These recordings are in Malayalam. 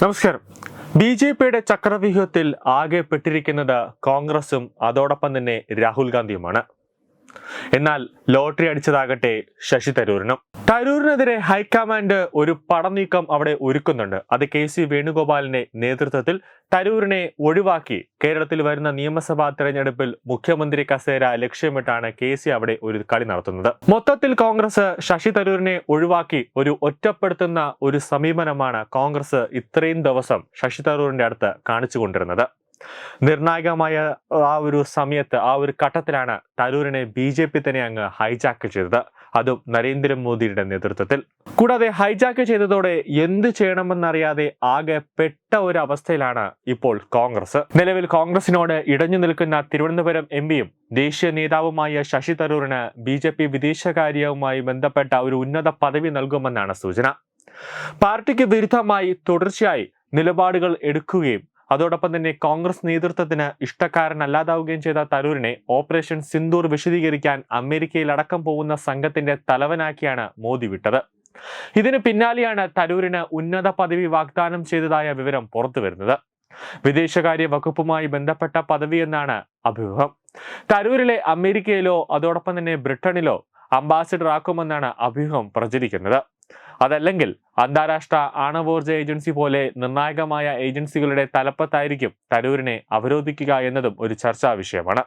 നമസ്കാരം. ബി ജെ പിയുടെ ചക്രവ്യൂഹത്തിൽ ആകെ പെട്ടിരിക്കുന്നത് കോൺഗ്രസും അതോടൊപ്പം തന്നെ രാഹുൽ ഗാന്ധിയുമാണ്. എന്നാൽ ലോട്ടറി അടിച്ചതാകട്ടെ ശശി തരൂരിനും. തരൂരിനെതിരെ ഹൈക്കമാൻഡ് ഒരു പടനീക്കം അവിടെ ഒരുക്കുന്നുണ്ട്. അത് കെ സി വേണുഗോപാലിന്റെ നേതൃത്വത്തിൽ തരൂരിനെ ഒഴിവാക്കി കേരളത്തിൽ വരുന്ന നിയമസഭാ തെരഞ്ഞെടുപ്പിൽ മുഖ്യമന്ത്രി കസേര ലക്ഷ്യമിട്ടാണ് കെ സി അവിടെ ഒരു കളി നടത്തുന്നത്. മൊത്തത്തിൽ കോൺഗ്രസ് ശശി തരൂരിനെ ഒഴിവാക്കി ഒരു ഒറ്റപ്പെടുത്തുന്ന ഒരു സമീപനമാണ് കോൺഗ്രസ് ഇത്രയും ദിവസം ശശി തരൂരിന്റെ അടുത്ത് കാണിച്ചുകൊണ്ടിരുന്നത്. നിർണായകമായ ആ ഒരു സമയത്ത് ആ ഒരു ഘട്ടത്തിലാണ് തരൂരിനെ ബി ജെ പി തന്നെ അങ്ങ് ഹൈജാക്ക് ചെയ്തത്. അതും നരേന്ദ്രമോദിയുടെ നേതൃത്വത്തിൽ. കൂടാതെ ഹൈജാക്ക് ചെയ്തതോടെ എന്ത് ചെയ്യണമെന്നറിയാതെ ആകെ പെട്ട ഒരു അവസ്ഥയിലാണ് ഇപ്പോൾ കോൺഗ്രസ്. നിലവിൽ കോൺഗ്രസിനോട് ഇടഞ്ഞു നിൽക്കുന്ന തിരുവനന്തപുരം എം പിയും ദേശീയ നേതാവുമായ ശശി തരൂരിന് ബി ജെ പി വിദേശകാര്യവുമായി ബന്ധപ്പെട്ട ഒരു ഉന്നത പദവി നൽകുമെന്നാണ് സൂചന. പാർട്ടിക്ക് വിരുദ്ധമായി തുടർച്ചയായി നിലപാടുകൾ എടുക്കുകയും അതോടൊപ്പം തന്നെ കോൺഗ്രസ് നേതൃത്വത്തിന് ഇഷ്ടക്കാരനല്ലാതാവുകയും ചെയ്ത തരൂരിനെ ഓപ്പറേഷൻ സിന്ദൂർ വിശദീകരിക്കാൻ അമേരിക്കയിൽ അടക്കം പോകുന്ന സംഘത്തിന്റെ തലവനാക്കിയാണ് മോദി വിട്ടത്. ഇതിന് പിന്നാലെയാണ് തരൂരിന് ഉന്നത പദവി വാഗ്ദാനം ചെയ്തതായ വിവരം പുറത്തുവരുന്നത് വിദേശകാര്യ വകുപ്പുമായി ബന്ധപ്പെട്ട പദവി എന്നാണ് അഭ്യൂഹം തരൂരിലെ അമേരിക്കയിലോ അതോടൊപ്പം തന്നെ ബ്രിട്ടനിലോ അംബാസിഡർ ആക്കുമെന്നാണ് അഭ്യൂഹം പ്രചരിക്കുന്നത്. അതല്ലെങ്കിൽ അന്താരാഷ്ട്ര ആണവോർജ ഏജൻസി പോലെ നിർണായകമായ ഏജൻസികളുടെ തലപ്പത്തായിരിക്കും തരൂരിനെ അവരോധിക്കുക എന്നതും ഒരു ചർച്ചാ വിഷയമാണ്.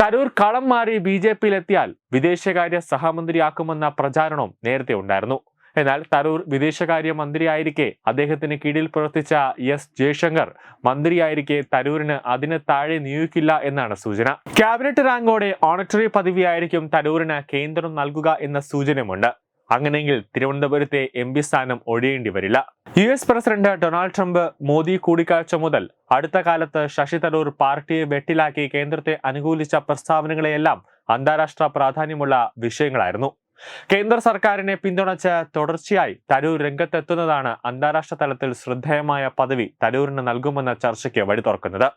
തരൂർ കളം മാറി ബി ജെ പിയിലെത്തിയാൽ വിദേശകാര്യ സഹമന്ത്രിയാക്കുമെന്ന പ്രചാരണവും നേരത്തെ ഉണ്ടായിരുന്നു. എന്നാൽ തരൂർ വിദേശകാര്യ മന്ത്രിയായിരിക്കെ അദ്ദേഹത്തിന് കീഴിൽ പ്രവർത്തിച്ച എസ് ജയശങ്കർ മന്ത്രിയായിരിക്കെ തരൂരിന് അതിന് താഴെ നിയോഗിക്കില്ല എന്നാണ് സൂചന. ക്യാബിനറ്റ് റാങ്കോടെ ഓണറ്ററി പദവിയായിരിക്കും തരൂരിന് കേന്ദ്രം നൽകുക എന്ന സൂചനയുമുണ്ട്. അങ്ങനെയെങ്കിൽ തിരുവനന്തപുരത്തെ എം പി സ്ഥാനം ഒഴിയേണ്ടി വരില്ല. U S president Donald Trump Modi കൂടിക്കാഴ്ച മുതൽ അടുത്ത കാലത്ത് ശശി തരൂർ പാർട്ടിയെ വെട്ടിലാക്കി കേന്ദ്രത്തെ അനുകൂലിച്ച പ്രസ്താവനകളെയെല്ലാം അന്താരാഷ്ട്ര പ്രാധാന്യമുള്ള വിഷയങ്ങളായിരുന്നു. കേന്ദ്ര സർക്കാരിനെ പിന്തുണച്ച് തുടർച്ചയായി തരൂർ രംഗത്തെത്തുന്നതാണ് അന്താരാഷ്ട്ര തലത്തിൽ ശ്രദ്ധേയമായ പദവി തരൂരിന് നൽകുമെന്ന ചർച്ചയ്ക്ക് വഴി തുറക്കുന്നത്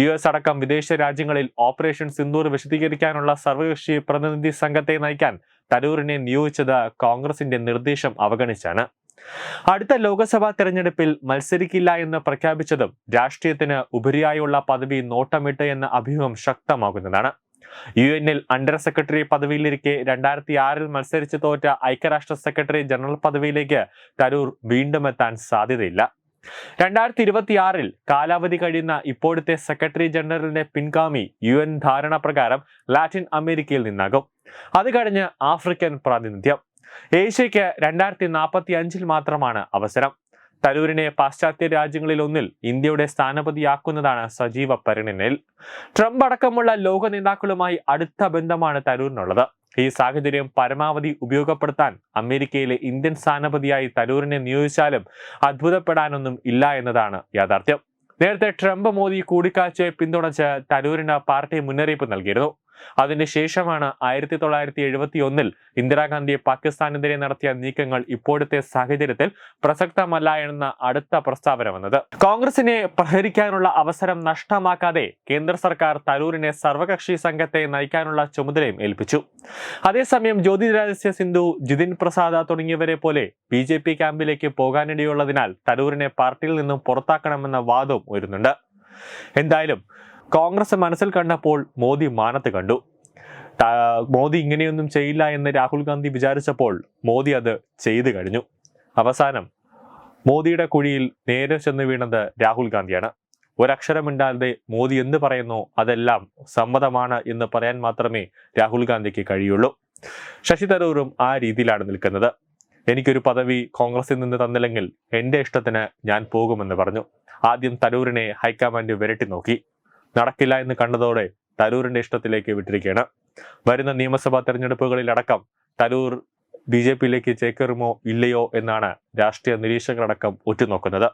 യു എസ് അടക്കം വിദേശ രാജ്യങ്ങളിൽ ഓപ്പറേഷൻ സിന്ദൂർ വിശദീകരിക്കാനുള്ള സർവകക്ഷി പ്രതിനിധി സംഘത്തെ നയിക്കാൻ തരൂരിനെ നിയോഗിച്ചത് കോൺഗ്രസിന്റെ നിർദ്ദേശം അവഗണിച്ചാണ്. അടുത്ത ലോക്സഭാ തെരഞ്ഞെടുപ്പിൽ മത്സരിക്കില്ല എന്ന് പ്രഖ്യാപിച്ചതും രാഷ്ട്രീയത്തിന് ഉപരിയായുള്ള പദവി നോട്ടമിട്ട് എന്ന അഭ്യൂഹം ശക്തമാകുന്നതാണ്. യു എന്നിൽ അണ്ടർ സെക്രട്ടറി പദവിയിലിരിക്കെ രണ്ടായിരത്തി ആറിൽ മത്സരിച്ച് തോറ്റ ഐക്യരാഷ്ട്ര സെക്രട്ടറി ജനറൽ പദവിയിലേക്ക് തരൂർ വീണ്ടും എത്താൻ സാധ്യതയില്ല. രണ്ടായിരത്തി ഇരുപത്തിയാറിൽ കാലാവധി കഴിയുന്ന ഇപ്പോഴത്തെ സെക്രട്ടറി ജനറലിന്റെ പിൻഗാമി യു എൻ ധാരണ പ്രകാരം ലാറ്റിൻ അമേരിക്കയിൽ നിന്നാകും. അത് കഴിഞ്ഞ് ആഫ്രിക്കൻ പ്രാതിനിധ്യം. ഏഷ്യയ്ക്ക് രണ്ടായിരത്തി നാൽപ്പത്തി അഞ്ചിൽ മാത്രമാണ് അവസരം. തരൂരിനെ പാശ്ചാത്യ രാജ്യങ്ങളിൽ ഒന്നിൽ ഇന്ത്യയുടെ സ്ഥാനപതിയാക്കുന്നതാണ് സജീവ പരിണിനിൽ ട്രംപ് അടക്കമുള്ള ലോക നേതാക്കളുമായി അടുത്ത ബന്ധമാണ് തരൂരിനുള്ളത്. ഈ സാഹചര്യം പരമാവധി ഉപയോഗപ്പെടുത്താൻ അമേരിക്കയിലെ ഇന്ത്യൻ സ്ഥാനപതിയായി തരൂരിനെ നിയോഗിച്ചാലും അത്ഭുതപ്പെടാനൊന്നും ഇല്ല എന്നതാണ് യാഥാർത്ഥ്യം. നേരത്തെ ട്രംപ് മോദി കൂടിക്കാഴ്ചയെ പിന്തുണച്ച് തരൂരിന് പാർട്ടി മുന്നറിയിപ്പ് നൽകിയിരുന്നു. അതിനുശേഷമാണ് ആയിരത്തി തൊള്ളായിരത്തി എഴുപത്തി ഒന്നിൽ ഇന്ദിരാഗാന്ധിയെ പാകിസ്ഥാനെതിരെ നടത്തിയ നീക്കങ്ങൾ ഇപ്പോഴത്തെ സാഹചര്യത്തിൽ പ്രസക്തമല്ല എന്ന അടുത്ത പ്രസ്താവന വന്നത്. കോൺഗ്രസിനെ പ്രഹരിക്കാനുള്ള അവസരം നഷ്ടമാക്കാതെ കേന്ദ്ര സർക്കാർ തരൂരിനെ സർവകക്ഷി സംഘത്തെ നയിക്കാനുള്ള ചുമതലയും ഏൽപ്പിച്ചു. അതേസമയം ജ്യോതിരാദിത്യ സിന്ധു ജിതിൻ പ്രസാദ തുടങ്ങിയവരെ പോലെ ബി ജെ പി ക്യാമ്പിലേക്ക് പോകാനിടയുള്ളതിനാൽ തരൂരിനെ പാർട്ടിയിൽ നിന്നും പുറത്താക്കണമെന്ന വാദവും ഉയരുന്നുണ്ട്. എന്തായാലും കോൺഗ്രസ് മനസ്സിൽ കണ്ടപ്പോൾ മോദി മാനത്ത് കണ്ടു. മോദി ഇങ്ങനെയൊന്നും ചെയ്യില്ല എന്ന് രാഹുൽ ഗാന്ധി വിചാരിച്ചപ്പോൾ മോദി അത് ചെയ്തു കഴിഞ്ഞു. അവസാനം മോദിയുടെ കുഴിയിൽ നേരെ ചെന്ന് വീണത് രാഹുൽ ഗാന്ധിയാണ്. ഒരക്ഷരമിണ്ടാതെ മോദി എന്ത് പറയുന്നു അതെല്ലാം സമ്മതമാണ് എന്ന് പറയാൻ മാത്രമേ രാഹുൽ ഗാന്ധിക്ക് കഴിയുള്ളൂ. ശശി തരൂരും ആ രീതിയിലാണ് നിൽക്കുന്നത്. എനിക്കൊരു പദവി കോൺഗ്രസിൽ നിന്ന് തന്നില്ലെങ്കിൽ എന്റെ ഇഷ്ടത്തിന് ഞാൻ പോകുമെന്ന് പറഞ്ഞു. ആദ്യം തരൂരിനെ ഹൈക്കമാൻഡ് വിരട്ടി നോക്കി. നടക്കില്ല എന്ന് കണ്ടതോടെ തരൂരിന്റെ ഇഷ്ടത്തിലേക്ക് വിട്ടിരിക്കുകയാണ്. വരുന്ന നിയമസഭാ തെരഞ്ഞെടുപ്പുകളിൽ അടക്കം തരൂർ ബി ജെ പിയിലേക്ക് ചേക്കേറുമോ ഇല്ലയോ എന്നാണ് രാഷ്ട്രീയ നിരീക്ഷകരടക്കം ഉറ്റുനോക്കുന്നത്.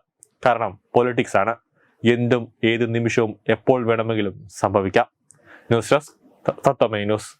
കാരണം പൊളിറ്റിക്സ് ആണ്. എന്തും ഏത് നിമിഷവും എപ്പോൾ വേണമെങ്കിലും സംഭവിക്കാം. ന്യൂസ് ഡെസ്ക് തത്വമേ ന്യൂസ്.